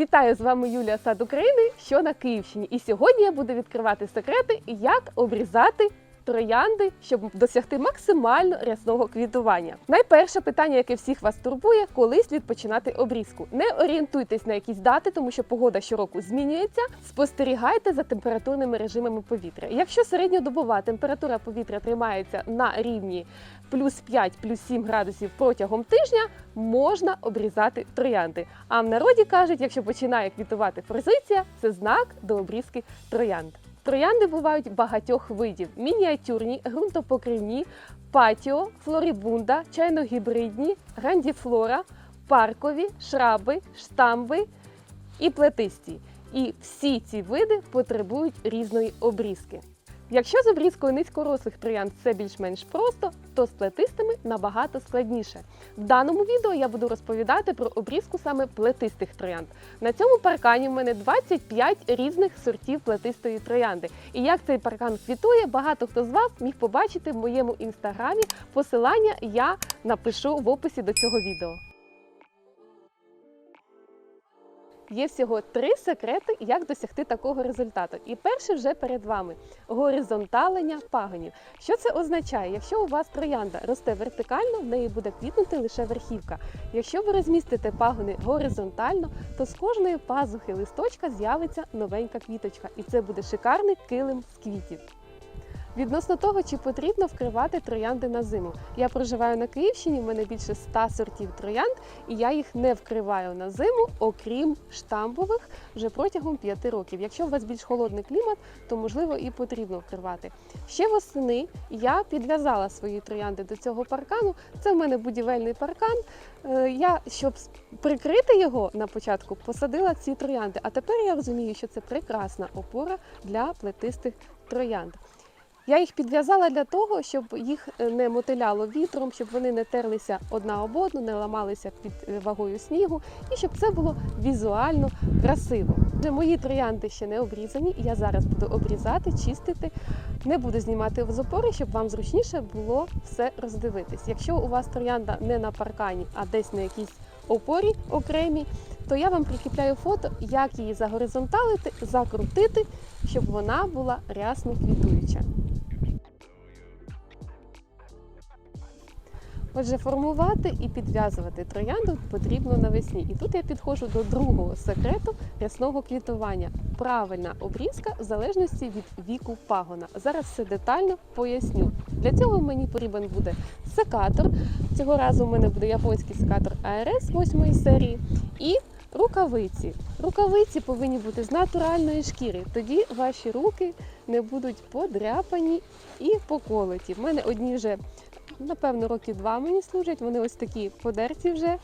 Вітаю з вами Юлія Сад України, що на Київщині. І сьогодні я буду відкривати секрети, як обрізати троянди, щоб досягти максимально рясного квітування. Найперше питання, яке всіх вас турбує, коли слід починати обрізку. Не орієнтуйтесь на якісь дати, тому що погода щороку змінюється. Спостерігайте за температурними режимами повітря. Якщо середньодобова температура повітря тримається на рівні плюс 5, плюс 7 градусів протягом тижня, можна обрізати троянди. А в народі кажуть, якщо починає квітувати форзиція, це знак до обрізки троянд. Троянди бувають багатьох видів: мініатюрні, ґрунтопокривні, патіо, флорібунда, чайно-гібридні, грандіфлора, паркові, шраби, штамби і плетисті. І всі ці види потребують різної обрізки. Якщо з обрізкою низькорослих троянд все більш-менш просто, то з плетистими набагато складніше. В даному відео я буду розповідати про обрізку саме плетистих троянд. На цьому паркані в мене 25 різних сортів плетистої троянди. І як цей паркан квітує, багато хто з вас міг побачити в моєму інстаграмі. Посилання я напишу в описі до цього відео. Є всього три секрети, як досягти такого результату. І перший вже перед вами горизонталення пагонів. Що це означає? Якщо у вас троянда росте вертикально, в неї буде квітнути лише верхівка. Якщо ви розмістите пагони горизонтально, то з кожної пазухи листочка з'явиться новенька квіточка, і це буде шикарний килим з квітів. Відносно того, чи потрібно вкривати троянди на зиму. Я проживаю на Київщині, в мене більше 100 сортів троянд, і я їх не вкриваю на зиму, окрім штамбових, вже протягом 5 років. Якщо у вас більш холодний клімат, то можливо і потрібно вкривати. Ще восени я підв'язала свої троянди до цього паркану. Це в мене будівельний паркан. Е, Я, щоб прикрити його на початку, посадила ці троянди. А тепер я розумію, що це прекрасна опора для плетистих троянд. Я їх підв'язала для того, щоб їх е, не мотиляло вітром, щоб вони не терлися одна об одну, не ламалися під е, вагою снігу, і щоб це було візуально красиво. Мої троянди ще не обрізані, я зараз буду обрізати, чистити. Не буду знімати з опори, щоб вам зручніше було все роздивитись. Якщо у вас троянда не на паркані, а десь на якійсь опорі окремій, то я вам прикріпляю фото, як її загоризонталити, закрутити, щоб вона була рясно квітуюча. Отже, формувати і підв'язувати троянду потрібно навесні. І тут я підходжу до другого секрету рясного квітування. Правильна обрізка в залежності від віку пагона. Зараз все детально поясню. Для цього мені потрібен буде секатор. Цього разу в мене буде японський секатор ARS 8 серії і рукавиці. Рукавиці повинні бути з натуральної шкіри. Тоді ваші руки не будуть подряпані і поколоті. В мене одні вже напевно, роки два мені служать. Вони ось такі подерті вже.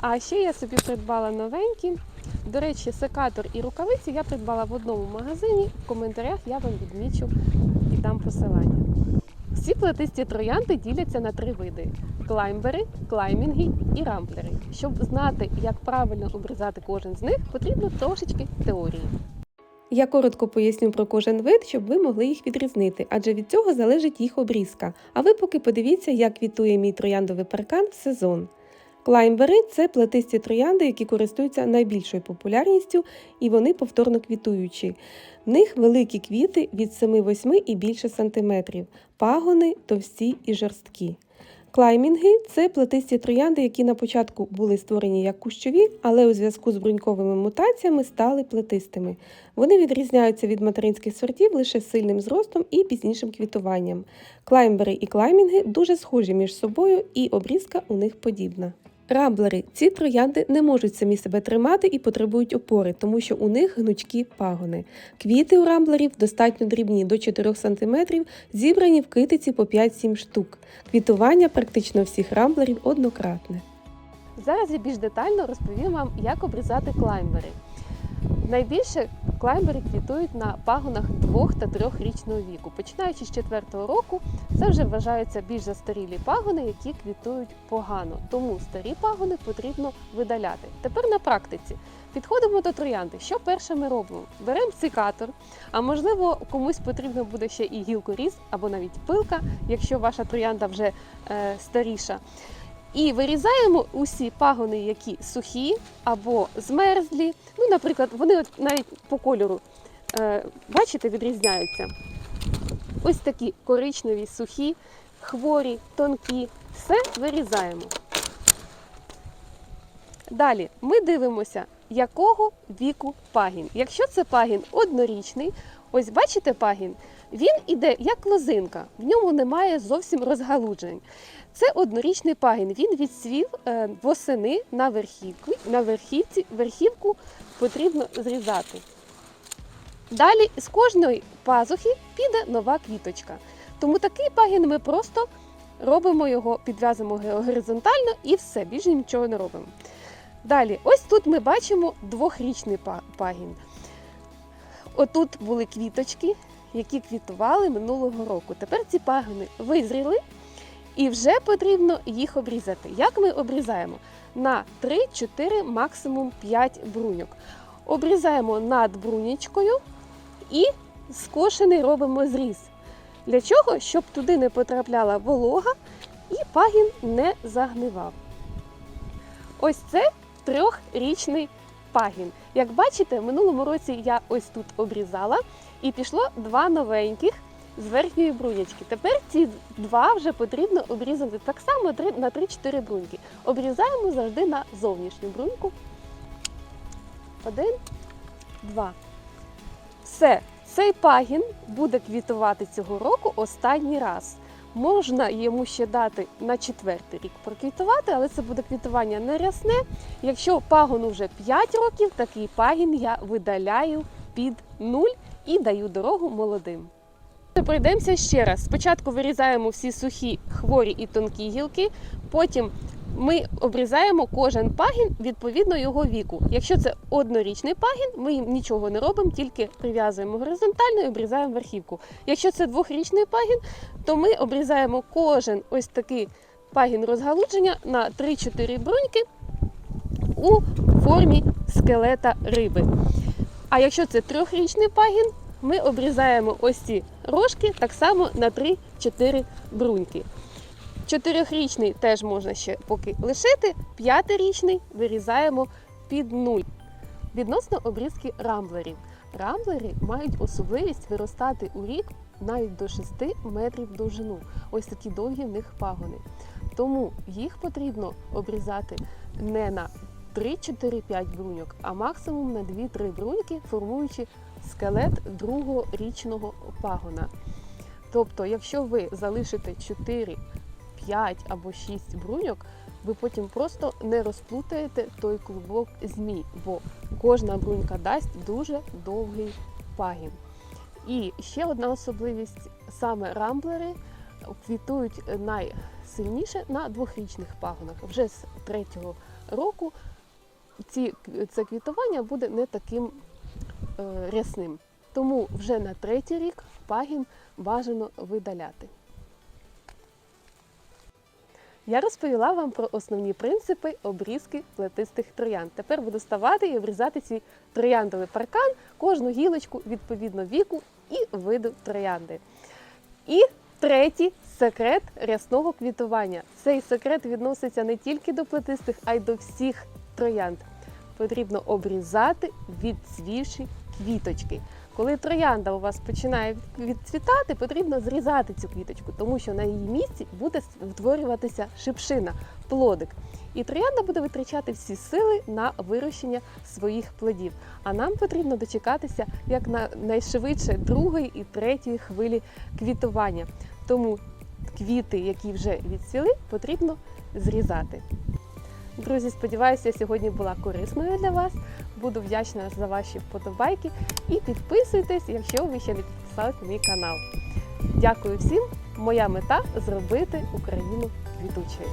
А ще я собі придбала новенькі. До речі, секатор і рукавиці я придбала в одному магазині. В коментарях я вам відмічу і дам посилання. Всі плетисті троянди діляться на три види: клаймбери, клаймінги і рамплери. Щоб знати, як правильно обрізати кожен з них, потрібно трошечки теорії. Я коротко поясню про кожен вид, щоб ви могли їх відрізнити, адже від цього залежить їх обрізка. А ви поки подивіться, як квітує мій трояндовий паркан в сезон. Клаймбери це плетисті троянди, які користуються найбільшою популярністю, і вони повторно квітуючі. В них великі квіти від 7-8 і більше сантиметрів, пагони товсті і жорсткі. Клаймінги це плетисті троянди, які на початку були створені як кущові, але у зв'язку з бруньковими мутаціями стали плетистими. Вони відрізняються від материнських сортів лише сильним зростом і пізнішим квітуванням. Клаймбери і клаймінги дуже схожі між собою, і обрізка у них подібна. Рамблери ці троянди не можуть самі себе тримати і потребують опори, тому що у них гнучкі пагони. Квіти у рамблерів достатньо дрібні до 4 см, зібрані в китиці по 5-7 штук. Квітування практично всіх рамблерів однократне. Зараз я більш детально розповім вам, як обрізати клаймбери. Найбільше клаймбери квітують на пагонах 2 та 3 річного віку. Починаючи з 4 року, це вже вважаються більш застарілі пагони, які квітують погано. Тому старі пагони потрібно видаляти. Тепер на практиці. Підходимо до троянди. Що перше ми робимо? Беремо цикатор, а можливо комусь потрібно буде ще і гілкоріз або навіть пилка, якщо ваша троянда вже е, старіша. І вирізаємо усі пагони, які сухі або змерзлі. Ну, наприклад, вони навіть по кольору, е, бачите, відрізняються. Ось такі коричневі, сухі, хворі, тонкі. Все вирізаємо. Далі ми дивимося, якого віку пагін. Якщо це пагін однорічний, ось бачите пагін, він іде як лозинка, в ньому немає зовсім розгалуджень. Це однорічний пагін. Він відсвів е, восени на верхівку. На верхівці верхівку потрібно зрізати. Далі з кожної пазухи піде нова квіточка. Тому такий пагін ми просто робимо його, підв'язуємо горизонтально і все, більше нічого не робимо. Далі, ось тут ми бачимо двохрічний пагін. Отут були квіточки, які квітували минулого року. Тепер ці пагони визріли і вже потрібно їх обрізати. Як ми обрізаємо? На 3-4, максимум 5 бруньок. Обрізаємо над брунічкою і скошений робимо зріз. Для чого? Щоб туди не потрапляла волога і пагін не загнивав. Ось це трьохрічний пагін. Як бачите, в минулому році я ось тут обрізала і пішло два новеньких з верхньої брунячки. Тепер ці два вже потрібно обрізати так само на 3-4 бруньки. Обрізаємо завжди на зовнішню бруньку. Один, два. Все, цей пагін буде квітувати цього року останній раз. Можна йому ще дати на четвертий рік проквітувати, але це буде квітування не рясне. Якщо пагону вже 5 років, такий пагін я видаляю під нуль і даю дорогу молодим. Пройдемося ще раз. Спочатку вирізаємо всі сухі, хворі і тонкі гілки, потім ми обрізаємо кожен пагін відповідно його віку. Якщо це однорічний пагін, ми їм нічого не робимо, тільки прив'язуємо горизонтально і обрізаємо верхівку. Якщо це двохрічний пагін, то ми обрізаємо кожен ось такий пагін розгалудження на 3-4 бруньки у формі скелета риби. А якщо це трьохрічний пагін, ми обрізаємо ось ці рожки так само на 3-4 бруньки. Чотирьохрічний теж можна ще поки лишити, п'ятирічний вирізаємо під нуль. Відносно обрізки рамблерів. Рамблери мають особливість виростати у рік навіть до 6 метрів довжину. Ось такі довгі в них пагони. Тому їх потрібно обрізати не на 3-4-5 бруньок, а максимум на 2-3 бруньки, формуючи скелет другого річного пагона. Тобто, якщо ви залишите 4, 5 або 6 бруньок, ви потім просто не розплутаєте той клубок змій, бо кожна брунька дасть дуже довгий пагін. І ще одна особливість: саме рамблери квітують найсильніше на двохрічних пагонах. Вже з третього року ці, це квітування буде не таким е, рясним. Тому вже на третій рік пагін бажано видаляти. Я розповіла вам про основні принципи обрізки плетистих троянд. Тепер буду ставати і обрізати ці трояндовий паркан, кожну гілочку відповідно віку і виду троянди. І третій секрет рясного квітування. Цей секрет відноситься не тільки до плетистих, а й до всіх троянд. Потрібно обрізати відцвівші квіточки. Коли троянда у вас починає відцвітати, потрібно зрізати цю квіточку, тому що на її місці буде утворюватися шипшина, плодик. І троянда буде витрачати всі сили на вирощення своїх плодів. А нам потрібно дочекатися як на найшвидше другої і третьої хвилі квітування. Тому квіти, які вже відцвіли, потрібно зрізати. Друзі, сподіваюся, я сьогодні була корисною для вас. Буду вдячна за ваші вподобайки і підписуйтесь, якщо ви ще не підписались на мій канал. Дякую всім! Моя мета зробити Україну квітучою.